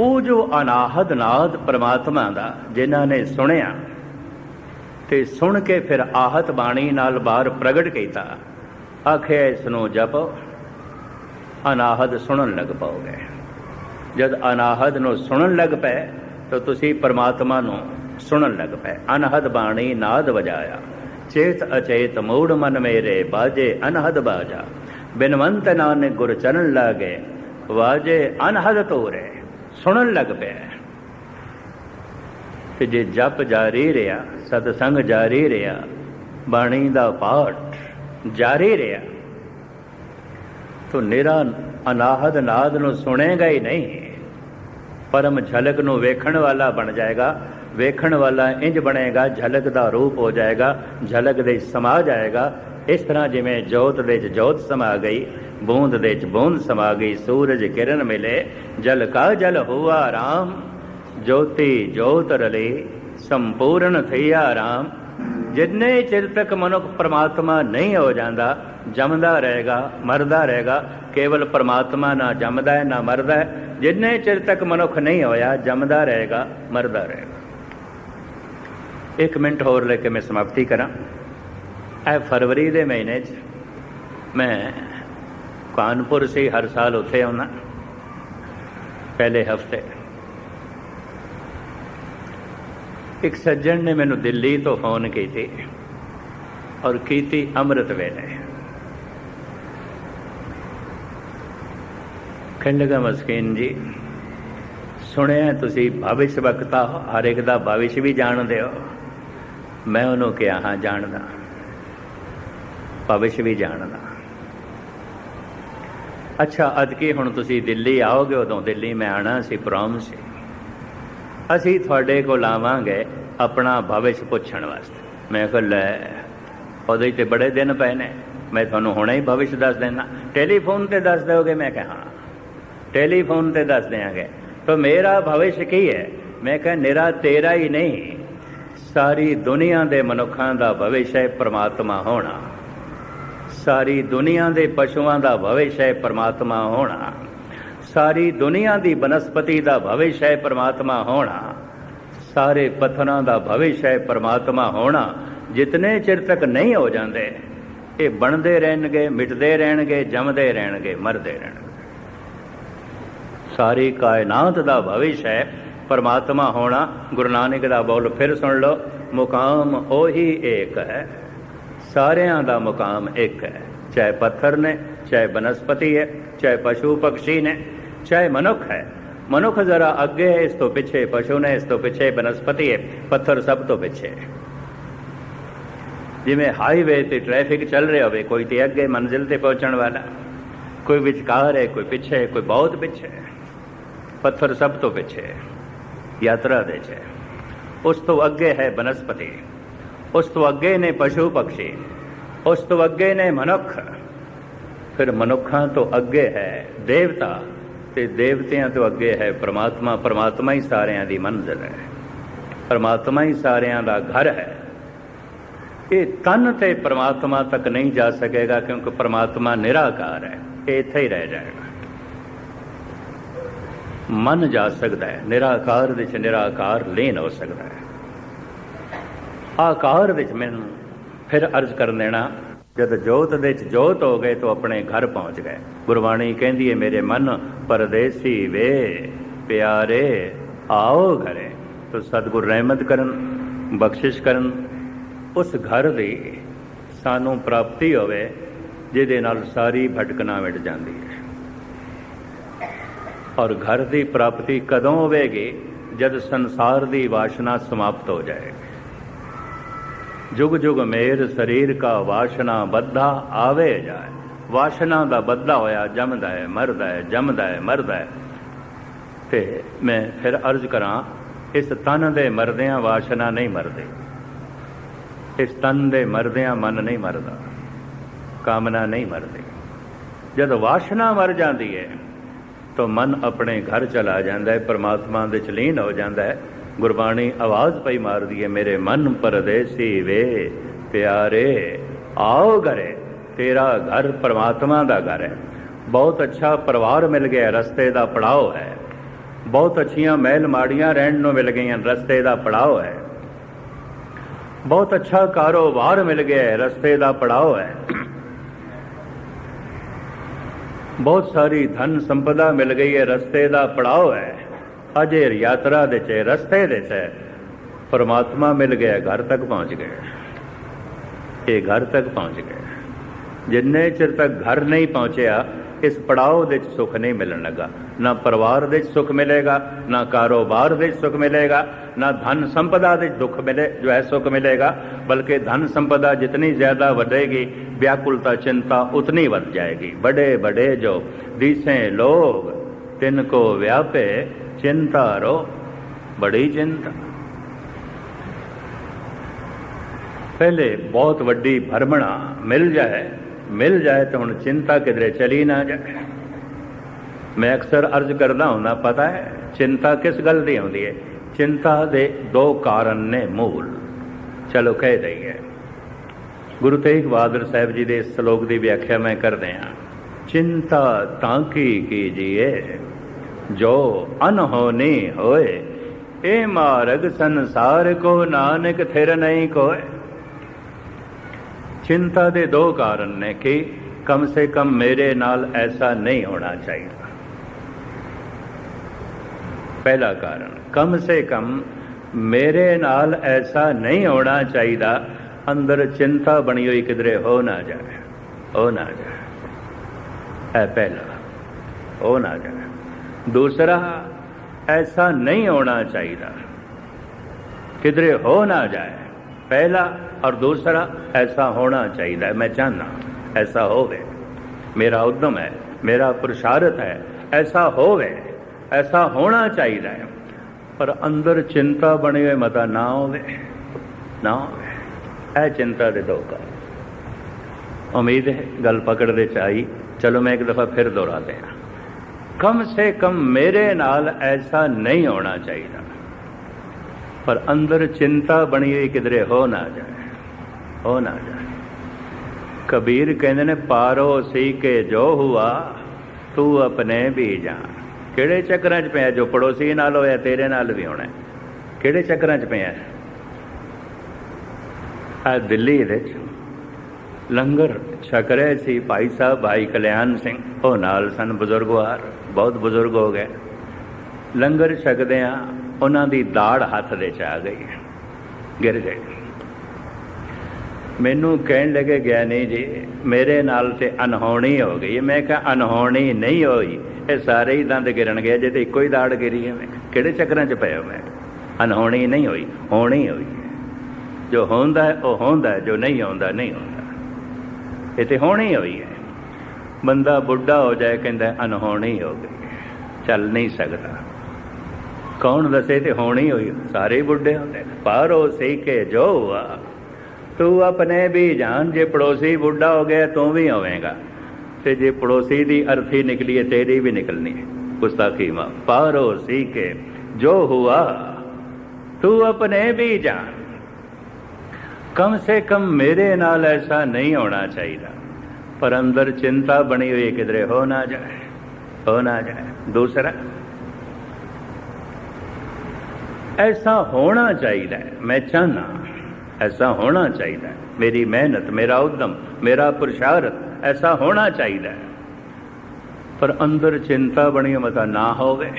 ਉਹ ਜੋ ਅਨਾਹਦ ਨਾਦ ਪ੍ਰਮਾਤਮਾ ਦਾ, ਜਿਨ੍ਹਾਂ ਨੇ ਸੁਣਿਆ ਤੇ ਸੁਣ ਕੇ ਫਿਰ ਆਹਤ ਬਾਣੀ ਨਾਲ ਬਾਹਰ ਪ੍ਰਗਟ ਕੀਤਾ, ਆਖਿਆ ਇਸ ਨੂੰ ਜਪੋ, ਅਨਾਹਦ ਸੁਣਨ ਲੱਗ ਪਾਓਗੇ। ਜਦ ਅਨਾਹਦ ਨੂੰ ਸੁਣਨ ਲੱਗ ਪਏ, ਤਾਂ ਤੁਸੀਂ ਪਰਮਾਤਮਾ ਨੂੰ ਸੁਣਨ ਲੱਗ ਪਏ। ਅਨਹਦ ਬਾਣੀ ਨਾਦ ਵਜਾਇਆ, ਚੇਤ ਅਚੇਤ ਮੂੜ ਮਨ ਮੇਰੇ ਬਾਜੇ ਅਨਹਦ ਬਾਜਾ। ਬਿਨਵੰਤ ਨਾਨਕ ਗੁਰ ਚਰਨ ਲਾਗੇ, ਵਾਜੇ ਅਨਹਦ ਤੋਰੇ। ਸੁਣਨ ਲੱਗ ਪਿਆ ਤੇ ਜੇ ਜਪ ਜਾਰੀ ਰਿਹਾ ਸਤ ਸੰਗ ਜਾਰੀ ਰਿਹਾ, ਬਾਣੀ ਦਾ ਪਾਠ ਜਾਰੀ ਰਿਹਾ, ਤੋ ਨਿਰਾ ਅਨਾਹਦ ਨਾਦ ਨੂੰ ਸੁਣੇਗਾ ਹੀ ਨਹੀਂ। ਪਰਮ ਝਲਕ ਨੂੰ ਵੇਖਣ ਵਾਲਾ ਬਣ ਜਾਏਗਾ, ਵੇਖਣ ਵਾਲਾ ਇੰਜ ਬਣੇਗਾ, ਝਲਕ ਦਾ ਰੂਪ ਹੋ ਜਾਏਗਾ, ਝਲਕ ਦੇ ਸਮਾ ਜਾਏਗਾ ਇਸ ਤਰ੍ਹਾਂ ਜਿਵੇਂ ਜੋਤ ਦੇ ਵਿੱਚ ਜੋਤ ਸਮਾ ਗਈ, ਬੂੰਦ ਦੇ ਵਿੱਚ ਬੂੰਦ ਸਮਾ ਗਈ, ਸੂਰਜ ਕਿਰਨ ਮਿਲੇ, ਜਲ ਕਾ ਜਲ ਹੋਆ ਰਾਮ। ਜੋਤੀ ਜੋਤ ਰਲੇ, ਸੰਪੂਰਨ ਥਈਆ ਰਾਮ। ਜਿੰਨੇ ਚਿਰ ਤੱਕ ਮਨੁੱਖ ਪਰਮਾਤਮਾ ਨਹੀਂ ਹੋ ਜਾਂਦਾ, ਜੰਮਦਾ ਰਹੇਗਾ, ਮਰਦਾ ਰਹੇਗਾ, ਕੇਵਲ ਪਰਮਾਤਮਾ ਨਾ ਜੰਮਦਾ ਹੈ, ਨਾ ਮਰਦਾ ਹੈ। ਜਿੰਨੇ ਚਿਰ ਤੱਕ ਮਨੁੱਖ ਨਹੀਂ ਹੋਇਆ, ਜੰਮਦਾ ਰਹੇਗਾ, ਮਰਦਾ ਰਹੇਗਾ। ਇੱਕ ਮਿੰਟ ਹੋਰ ਲੈ ਕੇ ਮੈਂ ਸਮਾਪਤੀ ਕਰਾਂ। ਇਹ ਫਰਵਰੀ ਦੇ ਮਹੀਨੇ 'ਚ ਮੈਂ ਕਾਨਪੁਰ ਸੇ, ਹਰ ਸਾਲ ਉੱਥੇ ਆਉਣਾ ਪਹਿਲੇ ਹਫ਼ਤੇ। ਇੱਕ ਸੱਜਣ ਨੇ ਮੈਨੂੰ ਦਿੱਲੀ ਤੋਂ ਫੋਨ ਕੀਤੀ ਔਰ ਕੀਤੀ ਅੰਮ੍ਰਿਤ ਵੇਲੇ। ਖੰਡਗਾ ਮਸਕੀਨ ਜੀ, ਸੁਣਿਆ ਤੁਸੀਂ ਭਵਿਸ਼ ਵਕਤਾ, ਹਰ ਇੱਕ ਦਾ ਭਵਿਸ਼ ਵੀ ਜਾਣਦੇ ਹੋ। ਮੈਂ ਉਹਨੂੰ ਕਿਹਾ, ਹਾਂ, ਜਾਣਦਾ। ਭਵਿਸ਼ ਵੀ ਜਾਣਦਾ। ਅੱਛਾ ਅੱਜ ਕੀ ਹੁਣ ਤੁਸੀਂ ਦਿੱਲੀ ਆਓਗੇ, ਉਦੋਂ ਦਿੱਲੀ ਮੈਂ ਆਣਾ ਸੀ, ਪ੍ਰੋਮ ਸੀ। ਅਸੀਂ ਤੁਹਾਡੇ ਕੋਲ ਆਵਾਂਗੇ ਆਪਣਾ ਭਵਿਸ਼ ਪੁੱਛਣ ਵਾਸਤੇ। ਮੈਂ ਕਿਹਾ, ਲੈ, ਉਹਦੇ ਤੇ ਬੜੇ ਦਿਨ ਪਏ ਨੇ। ਮੈਂ ਤੁਹਾਨੂੰ ਹੁਣੇ ਹੀ ਭਵਿਸ਼ ਦੱਸ ਦੇਣਾ ਟੈਲੀਫੋਨ ਤੇ ਦੱਸ ਦਿਓਗੇ? ਮੈਂ ਕਿਹਾ, ਹਾਂ। ਟੈਲੀਫੋਨ ਤੇ ਦੱਸ ਦਿਆਂਗੇ। ਤਾਂ ਮੇਰਾ ਭਵਿਸ਼ ਕੀ ਹੈ? ਮੈਂ ਕਿਹਾ, ਨਿਰਾ ਤੇਰਾ ਹੀ ਨਹੀਂ। ਸਾਰੀ ਦੁਨੀਆ ਦੇ ਮਨੁੱਖਾਂ ਦਾ ਭਵਿਸ਼ ਹੈ, ਪ੍ਰਮਾਤਮਾ ਹੋਣਾ। ਸਾਰੀ ਦੁਨੀਆ ਦੇ ਪਸ਼ੂਆਂ ਦਾ ਭਵਿਸ਼ ਹੈ ਪ੍ਰਮਾਤਮਾ ਹੋਣਾ। ਸਾਰੀ ਦੁਨੀਆ ਦੀ ਬਨਸਪਤੀ ਦਾ ਭਵਿਸ਼ ਹੈ ਪ੍ਰਮਾਤਮਾ ਹੋਣਾ। ਸਾਰੇ ਪੱਥਰਾਂ ਦਾ ਭਵਿਸ਼ ਹੈ ਪ੍ਰਮਾਤਮਾ ਹੋਣਾ। ਜਿਤਨੇ ਚਿਰ ਤੱਕ ਨਹੀਂ ਹੋ ਜਾਂਦੇ, ਇਹ ਬਣਦੇ ਰਹਿਣਗੇ, ਮਿਟਦੇ ਰਹਿਣਗੇ, ਜੰਮਦੇ ਰਹਿਣਗੇ, ਮਰਦੇ ਰਹਿਣਗੇ। ਸਾਰੀ ਕਾਇਨਾਤ ਦਾ ਭਵਿਸ਼ ਹੈ ਪਰਮਾਤਮਾ ਹੋਣਾ। ਗੁਰੂ ਨਾਨਕ ਦਾ ਬੋਲ ਫਿਰ ਸੁਣ ਲਓ, ਮੁਕਾਮ ਉਹੀ ਏਕ ਹੈ। ਸਾਰਿਆਂ ਦਾ ਮੁਕਾਮ ਇੱਕ ਹੈ। ਚਾਹੇ ਪੱਥਰ ਨੇ, ਚਾਹੇ ਬਨਸਪਤੀ ਹੈ, ਚਾਹੇ ਪਸ਼ੂ ਪਕਸ਼ੀ ਨੇ, ਚਾਹੇ ਮਨੁੱਖ ਹੈ। ਮਨੁੱਖ ਜ਼ਰਾ ਅੱਗੇ ਹੈ, ਇਸ ਤੋਂ ਪਿੱਛੇ ਪਸ਼ੂ ਨੇ, ਇਸ ਤੋਂ ਪਿੱਛੇ ਬਨਸਪਤੀ ਹੈ, ਪੱਥਰ ਸਭ ਤੋਂ ਪਿੱਛੇ ਹੈ। ਜਿਵੇਂ ਹਾਈਵੇ ਤੇ ਟ੍ਰੈਫਿਕ ਚੱਲ ਰਿਹਾ ਹੋਵੇ, ਕੋਈ ਤੇ ਅੱਗੇ ਮੰਜ਼ਿਲ ਤੇ ਪਹੁੰਚਣ ਵਾਲਾ, ਕੋਈ ਵਿਚਕਾਰ ਹੈ, ਕੋਈ ਪਿੱਛੇ ਹੈ, ਕੋਈ ਬਹੁਤ ਪਿੱਛੇ ਹੈ। ਪੱਥਰ ਸਭ ਤੋਂ ਪਿੱਛੇ ਹੈ, ਯਾਤਰਾ ਦੇ ਚ ਉਸ ਤੋਂ ਅੱਗੇ ਹੈ ਬਨਸਪਤੀ। ਉਸ ਤੋਂ ਅੱਗੇ ਨੇ ਪਸ਼ੂ ਪਕਸ਼ੀ, ਉਸ ਤੋਂ ਅੱਗੇ ਨੇ ਮਨੁੱਖ। ਫਿਰ ਮਨੁੱਖਾਂ ਤੋਂ ਅੱਗੇ ਹੈ ਦੇਵਤਾ ਤੇ ਦੇਵਤਿਆਂ ਤੋਂ ਅੱਗੇ ਹੈ ਪ੍ਰਮਾਤਮਾ। ਪ੍ਰਮਾਤਮਾ ਹੀ ਸਾਰਿਆਂ ਦੀ ਮੰਜ਼ਿਲ ਹੈ। ਪ੍ਰਮਾਤਮਾ ਹੀ ਸਾਰਿਆਂ ਦਾ ਘਰ ਹੈ। ਇਹ ਤਨ ਤੇ ਪ੍ਰਮਾਤਮਾ ਤੱਕ ਨਹੀਂ ਜਾ ਸਕੇਗਾ ਕਿਉਂਕਿ ਪ੍ਰਮਾਤਮਾ ਨਿਰਾਕਾਰ ਹੈ। ਇਹ ਇੱਥੇ ਹੀ ਰਹਿ ਜਾਏਗਾ। ਮਨ ਜਾ ਸਕਦਾ ਹੈ। ਨਿਰਾਕਾਰ ਵਿੱਚ ਨਿਰਾਕਾਰ ਲੀਨ ਹੋ ਸਕਦਾ ਹੈ। ਆਕਾਰ ਵਿੱਚ ਮੈਨੂੰ ਫਿਰ ਅਰਜ਼ ਕਰ ਦੇਣਾ, ਜਦ ਜੋਤ ਦੇ ਵਿੱਚ ਜੋਤ ਹੋ ਗਏ ਤਾਂ ਆਪਣੇ ਘਰ ਪਹੁੰਚ ਗਏ। ਗੁਰਬਾਣੀ ਕਹਿੰਦੀ ਹੈ ਮੇਰੇ ਮਨ ਪਰਦੇਸੀ ਵੇ, ਪਿਆਰੇ, ਆਓ ਘਰੇ। ਤਾਂ ਸਤਿਗੁਰ ਰਹਿਮਤ ਕਰਨ, ਬਖਸ਼ਿਸ਼ ਕਰਨ, ਉਸ ਘਰ ਦੀ ਸਾਨੂੰ ਪ੍ਰਾਪਤੀ ਹੋਵੇ, ਜਿਹਦੇ ਨਾਲ ਸਾਰੀ ਭਟਕਣਾ ਮਿਟ ਜਾਂਦੀ ਹੈ ਔਰ ਘਰ ਦੀ ਪ੍ਰਾਪਤੀ ਕਦੋਂ ਹੋਵੇਗੀ? ਜਦ ਸੰਸਾਰ ਦੀ ਵਾਸ਼ਨਾ ਸਮਾਪਤ ਹੋ ਜਾਏਗੀ। ਜੁਗ ਜੁਗ ਮੇਰ ਸਰੀਰ ਕਾ ਵਾਸ਼ਨਾ ਬੱਧਾ ਆਵੇ ਜਾਏ। ਵਾਸ਼ਨਾ ਦਾ ਬੱਧਾ ਹੋਇਆ, ਜੰਮਦਾ ਹੈ ਮਰਦਾ ਹੈ ਜੰਮਦਾ ਹੈ ਮਰਦਾ ਹੈ ਤੇ ਮੈਂ ਫਿਰ ਅਰਜ਼ ਕਰਾਂ, ਇਸ ਤਨ ਦੇ ਮਰਦਿਆਂ ਵਾਸ਼ਨਾ ਨਹੀਂ ਮਰਦੇ। ਇਸ ਤਨ ਦੇ ਮਰਦਿਆਂ ਮਨ ਨਹੀਂ ਮਰਦਾ, ਕਾਮਨਾ ਨਹੀਂ ਮਰਦੀ। ਜਦ ਵਾਸ਼ਨਾ ਮਰ ਜਾਂਦੀ ਹੈ ਤਾਂ ਮਨ ਆਪਣੇ ਘਰ ਚਲਾ ਜਾਂਦਾ ਹੈ ਪਰਮਾਤਮਾ ਦੇ ਚ ਲੀਨ ਹੋ ਜਾਂਦਾ ਹੈ ਗੁਰਬਾਣੀ ਆਵਾਜ਼ ਪਈ ਮਾਰਦੀ ਹੈ ਮੇਰੇ ਮਨ ਪਰਦੇਸੀ ਵੇ, ਪਿਆਰੇ, ਆਓ ਘਰੇ, ਤੇਰਾ ਘਰ ਪਰਮਾਤਮਾ ਦਾ ਘਰ ਹੈ। ਬਹੁਤ ਅੱਛਾ ਪਰਿਵਾਰ ਮਿਲ ਗਿਆ, ਰਸਤੇ ਦਾ ਪੜਾਓ ਹੈ। ਬਹੁਤ ਅੱਛੀਆਂ ਮਹਿਲ ਮਾੜੀਆਂ ਰਹਿਣ ਨੂੰ ਮਿਲ ਗਈਆਂ, ਰਸਤੇ ਦਾ ਪੜਾਓ ਹੈ। ਬਹੁਤ ਅੱਛਾ ਕਾਰੋਬਾਰ ਮਿਲ ਗਿਆ ਹੈ ਰਸਤੇ ਦਾ ਪੜਾਓ ਹੈ। ਬਹੁਤ ਸਾਰੀ ਧਨ ਸੰਪਦਾ ਮਿਲ ਗਈ ਹੈ, ਰਸਤੇ ਦਾ ਪੜਾਓ ਹੈ। ਅਜੇ ਯਾਤਰਾ ਦੇ ਚ ਰਸਤੇ ਦੇ ਚ ਪਰਮਾਤਮਾ ਮਿਲ ਗਿਆ ਘਰ ਤੱਕ ਪਹੁੰਚ ਗਏ ਇਹ ਘਰ ਤੱਕ ਪਹੁੰਚ ਗਏ ਜਿੰਨੇ ਚਿਰ ਤੱਕ ਘਰ ਨਹੀਂ ਪਹੁੰਚਿਆ ਇਸ ਪੜਾਓ ਦੇ ਵਿੱਚ ਸੁੱਖ ਨਹੀਂ ਮਿਲਣ ਲੱਗਾ ਨਾ ਪਰਿਵਾਰ ਦੇ ਵਿੱਚ ਸੁੱਖ ਮਿਲੇਗਾ ਨਾ ਕਾਰੋਬਾਰ ਦੇ ਵਿੱਚ ਸੁੱਖ ਮਿਲੇਗਾ ਨਾ ਧਨ ਸੰਪਦਾ ਦੇ ਵਿੱਚ ਦੁੱਖ ਮਿਲੇ ਜੋ ਹੈ ਸੁੱਖ ਮਿਲੇਗਾ ਬਲਕਿ ਧਨ ਸੰਪਦਾ ਜਿਤਨੀ ਜ਼ਿਆਦਾ ਵਧੇਗੀ व्याकुलता चिंता उतनी बढ़ जाएगी बड़े बड़े जो दिसे ਤਿੰਨ ਕੋ ਵਿਆਪੇ ਚਿੰਤਾ ਰੋ, ਬੜੀ ਚਿੰਤਾ। ਪਹਿਲੇ ਬਹੁਤ ਵੱਡੀ ਭਰਮਣਾ ਮਿਲ ਜਾਏ ਮਿਲ ਜਾਏ ਤਾਂ ਹੁਣ ਚਿੰਤਾ ਕਿਧਰੇ ਚਲੀ ਨਾ ਜਾਏ ਮੈਂ ਅਕਸਰ ਅਰਜ਼ ਕਰਦਾ ਹੁੰਦਾ, ਪਤਾ ਹੈ, ਚਿੰਤਾ ਕਿਸ ਗੱਲ ਦੀ ਆਉਂਦੀ ਹੈ? ਚਿੰਤਾ ਦੇ ਦੋ ਕਾਰਨ ਨੇ ਮੂਲ। ਚਲੋ ਕਹਿ ਦਈਏ। ਗੁਰੂ ਤੇਗ ਬਹਾਦਰ ਸਾਹਿਬ ਜੀ ਦੇ ਇਸ ਸ਼ਲੋਕ ਦੀ ਵਿਆਖਿਆ ਮੈਂ ਕਰਦੇ ਹਾਂ। ਚਿੰਤਾ ਤਾਂ ਕੀ ਕੀਜੀਏ? ਜੋ ਅਨਹੋਨੀ ਹੋਏ, ਇਹ ਮਾਰਗ ਸੰਸਾਰ ਕੋ ਨਾਨਕ ਥਿਰ ਨਹੀਂ ਕੋਏ। ਚਿੰਤਾ ਦੇ ਦੋ ਕਾਰਨ ਨੇ ਕਿ ਕਮ ਸੇ ਕਮ ਮੇਰੇ ਨਾਲ ਐਸਾ ਨਹੀਂ ਹੋਣਾ ਚਾਹੀਦਾ। ਪਹਿਲਾ ਕਾਰਨ, ਕਮ ਸੇ ਕਮ ਮੇਰੇ ਨਾਲ ਐਸਾ ਨਹੀਂ ਹੋਣਾ ਚਾਹੀਦਾ, ਅੰਦਰ ਚਿੰਤਾ ਬਣੀ ਹੋਈ ਕਿਧਰੇ ਹੋ ਨਾ ਜਾਏ ਹੋ ਨਾ ਜਾਏ ਇਹ ਪਹਿਲਾ, ਹੋ ਨਾ ਜਾਏ ਦੂਸਰਾ, ਐਸਾ ਨਹੀਂ ਹੋਣਾ ਚਾਹੀਦਾ। ਕਿਧਰੇ ਹੋ ਨਾ ਜਾਏ। ਪਹਿਲਾ ਔਰ ਦੂਸਰਾ, ਐਸਾ ਹੋਣਾ ਚਾਹੀਦਾ। ਮੈਂ ਚਾਹਨਾ ਐਸਾ ਹੋਵੇ। ਮੇਰਾ ਉਦਮ ਹੈ, ਮੇਰਾ ਪੁਰਸ਼ਾਰਥ ਹੈ, ਐਸਾ ਹੋਵੇ, ਐਸਾ ਹੋਣਾ ਚਾਹੀਦਾ ਹੈ। ਪਰ ਅੰਦਰ ਚਿੰਤਾ ਬਣੀ ਹੋਏ ਮਤਾ ਨਾ ਹੋਵੇ ਨਾ ਹੋਵੇ। ਇਹ ਚਿੰਤਾ ਦੇ ਦੋ ਉਮੀਦ ਹੈ, ਗੱਲ ਪਕੜ ਦੇ ਚ ਆਈ। ਚਲੋ ਮੈਂ ਇੱਕ ਦਫਾ ਫਿਰ ਦੁਹਰਾ ਹਾਂ। ਕਮ ਸੇ ਕਮ ਮੇਰੇ ਨਾਲ ਐਸਾ ਨਹੀਂ ਹੋਣਾ ਚਾਹੀਦਾ ਪਰ ਅੰਦਰ ਚਿੰਤਾ ਬਣੀ ਹੋਈ ਕਿਧਰੇ ਹੋ ਨਾ ਜਾਏ ਹੋ ਨਾ ਜਾਏ ਕਬੀਰ ਕਹਿੰਦੇ ਨੇ ਪਾਰੋ ਸੀ ਕੇ ਜੋ ਹੁਆ ਤੂੰ ਆਪਣੇ ਵੀ ਜਾਣ ਕਿਹੜੇ ਚੱਕਰਾਂ 'ਚ ਪਿਆ ਜੋ ਪੜੋਸੀ ਨਾਲ ਹੋਇਆ ਤੇਰੇ ਨਾਲ ਵੀ ਹੋਣਾ ਕਿਹੜੇ ਚੱਕਰਾਂ 'ਚ ਪਿਆ ਆ ਦਿੱਲੀ ਵਿੱਚ ਲੰਗਰ ਛਕ ਰਹੇ ਸੀ ਭਾਈ ਸਾਹਿਬ ਭਾਈ ਕਲਿਆਣ ਸਿੰਘ ਉਹ ਨਾਲ ਸਨ ਬਜ਼ੁਰਗਵਾਰ ਬਹੁਤ ਬਜ਼ੁਰਗ ਹੋ ਗਏ। ਲੰਗਰ ਛਕਦੇ ਆ, ਉਹਨਾਂ ਦੀ ਦਾੜ ਹੱਥ ਦੇ ਚ ਆ ਗਈ। ਗਿਰ ਗਈ ਮੈਨੂੰ ਕਹਿਣ ਲੱਗੇ, ਗਿਆਨੀ ਜੀ, ਮੇਰੇ ਨਾਲ ਤੇ ਅਨਹੋਣੀ ਹੋ ਗਈ। ਮੈਂ ਕਿਹਾ ਅਨਹੋਣੀ ਨਹੀਂ ਹੋਈ। ਇਹ ਸਾਰੇ ਹੀ ਦੰਦ ਗਿਰਨ ਗਏ ਜੇ ਤੇ ਇੱਕੋ ਹੀ ਦਾੜ ਗਿਰੀ ਹੈ ਮੈਂ। ਕਿਹੜੇ ਚੱਕਰਾਂ 'ਚ ਪਿਆ ਮੈਂ? ਅਨਹੋਣੀ ਨਹੀਂ ਹੋਈ, ਹੋਣੀ ਹੋਈ। ਜੋ ਹੁੰਦਾ ਉਹ ਹੁੰਦਾ ਜੋ ਨਹੀਂ ਹੁੰਦਾ ਨਹੀਂ ਹੁੰਦਾ ਇਹ ਤੇ ਹੋਣੀ ਹੋਈ ਹੈ। ਬੰਦਾ ਬੁੱਢਾ ਹੋ ਜਾਏ, ਕਹਿੰਦਾ ਅਨਹੋਣੀ ਹੋ ਗਈ। ਚੱਲ ਨਹੀਂ ਸਕਦਾ। ਕੌਣ ਦੱਸੇ ਤੇ ਹੋਣੀ ਹੋਈ? ਸਾਰੇ ਬੁੱਢੇ ਹੁੰਦੇ ਪਾਰੋ ਸੀ ਕੇ ਜੋ ਹੁਆ ਤੂੰ ਆਪਣੇ ਵੀ ਜਾਨ ਜੇ ਪੜੋਸੀ ਬੁੱਢਾ ਹੋ ਗਿਆ, ਤੂੰ ਵੀ ਹੋਵੇਂਗਾ। ਤੇ ਜੇ ਪੜੋਸੀ ਦੀ ਅਰਥੀ ਨਿਕਲੀ ਹੈ, ਤੇਰੀ ਵੀ ਨਿਕਲਣੀ ਹੈ। ਗੁਸਤਾਖੀ ਮਾ। ਪਾਰੋ ਸੀ ਕੇ ਜੋ ਹੁਆ। ਤੂੰ ਆਪਣੇ ਵੀ ਜਾਨ ਕਮ ਸੇ ਕਮ ਮੇਰੇ ਨਾਲ ਐਸਾ ਨਹੀਂ ਹੋਣਾ ਚਾਹੀਦਾ। ਪਰ ਅੰਦਰ ਚਿੰਤਾ ਬਣੀ ਹੋਈ ਕਿਧਰੇ, ਹੋ ਨਾ ਜਾਏ, ਹੋ ਨਾ ਜਾਏ। ਦੂਸਰਾ, ਐਸਾ ਹੋਣਾ ਚਾਹੀਦਾ ਮੈਂ ਚਾਹਨਾ ਐਸਾ ਹੋਣਾ ਚਾਹੀਦਾ ਮੇਰੀ ਮਿਹਨਤ, ਮੇਰਾ ਉਦਮ, ਮੇਰਾ ਪੁਰਸ਼ਾਰਥ, ਐਸਾ ਹੋਣਾ ਚਾਹੀਦਾ ਪਰ ਅੰਦਰ ਚਿੰਤਾ ਬਣੀ ਮਤਾ ਨਾ ਹੋਵੇ।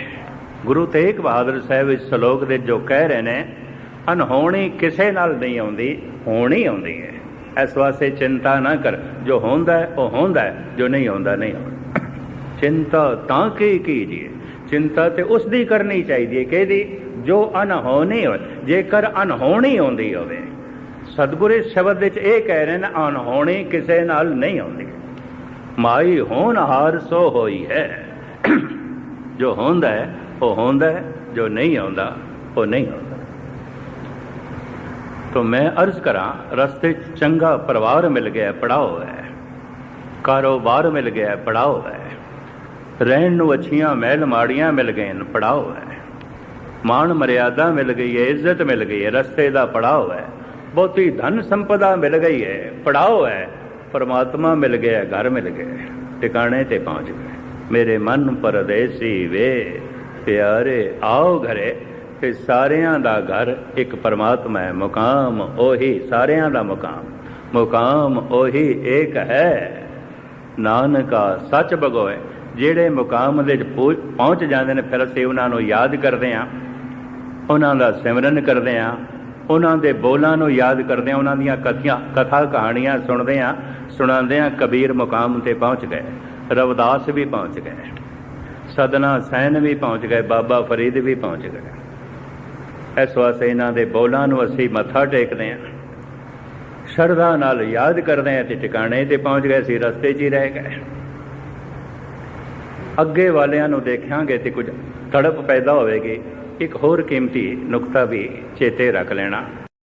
ਗੁਰੂ ਤੇਗ ਬਹਾਦਰ ਸਾਹਿਬ ਇਸ ਸ਼ਲੋਕ ਦੇ ਜੋ ਕਹਿ ਰਹੇ ਨੇ ਅਨਹੋਣੀ ਕਿਸੇ ਨਾਲ ਨਹੀਂ ਆਉਂਦੀ, ਹੋਣੀ ਆਉਂਦੀ ਹੈ। ਇਸ ਵਾਸਤੇ ਚਿੰਤਾ ਨਾ ਕਰ। ਜੋ ਹੁੰਦਾ ਹੈ, ਉਹ ਹੁੰਦਾ ਹੈ, ਜੋ ਨਹੀਂ ਹੁੰਦਾ ਨਹੀਂ ਹੁੰਦਾ ਚਿੰਤਾ ਤਾਂ ਕੀ ਕੀਜੀਏ? ਚਿੰਤਾ ਤੇ ਉਸ ਦੀ ਕਰਨੀ ਚਾਹੀਦੀ ਹੈ। ਕਿਹਦੀ? ਜੋ ਅਨਹੋਣੀ ਹੋਵੇ। ਜੇਕਰ ਅਨਹੋਣੀ ਹੁੰਦੀ ਹੋਵੇ, ਸਤਿਗੁਰੂ ਇਸ ਸ਼ਬਦ ਵਿੱਚ ਇਹ ਕਹਿ ਰਹੇ ਨੇ ਅਨਹੋਣੀ ਕਿਸੇ ਨਾਲ ਨਹੀਂ ਹੁੰਦੀ ਮਾਈ ਹੋਣ ਹਾਰ ਸੋ ਹੋਈ ਹੈ। ਜੋ ਹੁੰਦਾ ਹੈ, ਉਹ ਹੁੰਦਾ ਹੈ, ਜੋ ਨਹੀਂ ਹੁੰਦਾ ਉਹ ਨਹੀਂ ਹੁੰਦਾ ਤੋ ਮੈਂ ਅਰਜ਼ ਕਰਾਂ ਰਸਤੇ ਚੰਗਾ ਪਰਿਵਾਰ ਮਿਲ ਗਿਆ ਪੜਾਓ ਹੈ ਕਾਰੋਬਾਰ ਮਿਲ ਗਿਆ ਪੜਾਓ ਹੈ ਰਹਿਣ ਨੂੰ ਅੱਛੀਆਂ ਮਹਿਲ ਮਾੜੀਆਂ ਮਿਲ ਗਏ ਨੇ ਪੜਾਓ ਹੈ ਮਾਣ ਮਰਿਆਦਾ ਮਿਲ ਗਈ ਹੈ ਇੱਜ਼ਤ ਮਿਲ ਗਈ ਹੈ ਰਸਤੇ ਦਾ ਪੜਾਓ ਹੈ ਬਹੁਤੀ ਧਨ ਸੰਪਦਾ ਮਿਲ ਗਈ ਹੈ ਪੜਾਓ ਹੈ ਪਰਮਾਤਮਾ ਮਿਲ ਗਿਆ ਘਰ ਮਿਲ ਗਿਆ ਟਿਕਾਣੇ ਤੇ ਪਹੁੰਚ ਗਏ ਮੇਰੇ ਮਨ ਪਰਦੇਸੀ ਵੇ ਪਿਆਰੇ ਆਓ ਘਰੇ ਤੇ ਸਾਰਿਆਂ ਦਾ ਘਰ ਇੱਕ ਪਰਮਾਤਮਾ ਹੈ, ਮੁਕਾਮ ਉਹੀ, ਸਾਰਿਆਂ ਦਾ ਮੁਕਾਮ। ਮੁਕਾਮ ਉਹੀ ਏਕ ਹੈ। ਨਾਨਕਾ ਸੱਚ ਬਗੋਏ ਜਿਹੜੇ ਮੁਕਾਮ ਦੇ ਵਿੱਚ ਪਹੁੰ- ਪਹੁੰਚ ਜਾਂਦੇ ਨੇ, ਫਿਰ ਅਸੀਂ ਉਹਨਾਂ ਨੂੰ ਯਾਦ ਕਰਦੇ ਹਾਂ। ਉਹਨਾਂ ਦਾ ਸਿਮਰਨ ਕਰਦੇ ਹਾਂ। ਉਹਨਾਂ ਦੇ ਬੋਲਾਂ ਨੂੰ ਯਾਦ ਕਰਦੇ ਹਾਂ। ਉਹਨਾਂ ਦੀਆਂ ਕਥੀਆਂ, ਕਥਾ ਕਹਾਣੀਆਂ ਸੁਣਦੇ ਹਾਂ। ਸੁਣਾਉਂਦੇ ਹਾਂ, ਕਬੀਰ ਮੁਕਾਮ ਤੇ ਪਹੁੰਚ ਗਏ। ਰਵਦਾਸ ਵੀ ਪਹੁੰਚ ਗਏ। ਸਦਨਾ ਸੈਨ ਵੀ ਪਹੁੰਚ ਗਏ। ਬਾਬਾ ਫਰੀਦ ਵੀ ਪਹੁੰਚ ਗਏ। ਇਸ ਵਾਸਤੇ ਇਹਨਾਂ ਦੇ ਬੋਲਾਂ ਨੂੰ ਅਸੀਂ ਮੱਥਾ ਟੇਕਦੇ ਹਾਂ। ਸ਼ਰਧਾ ਨਾਲ ਯਾਦ ਕਰਦੇ ਹਾਂ ਤੇ ਟਿਕਾਣੇ ਤੇ ਪਹੁੰਚ ਗਏ ਸੀ, ਰਸਤੇ 'ਚ ਹੀ ਰਹਿ ਗਏ। ਅੱਗੇ ਵਾਲਿਆਂ ਨੂੰ ਦੇਖਾਂਗੇ ਤੇ ਕੁਝ ਤੜਪ ਪੈਦਾ ਹੋਵੇਗੀ। ਇੱਕ ਹੋਰ ਕੀਮਤੀ ਨੁਕਤਾ ਵੀ ਚੇਤੇ ਰੱਖ ਲੈਣਾ।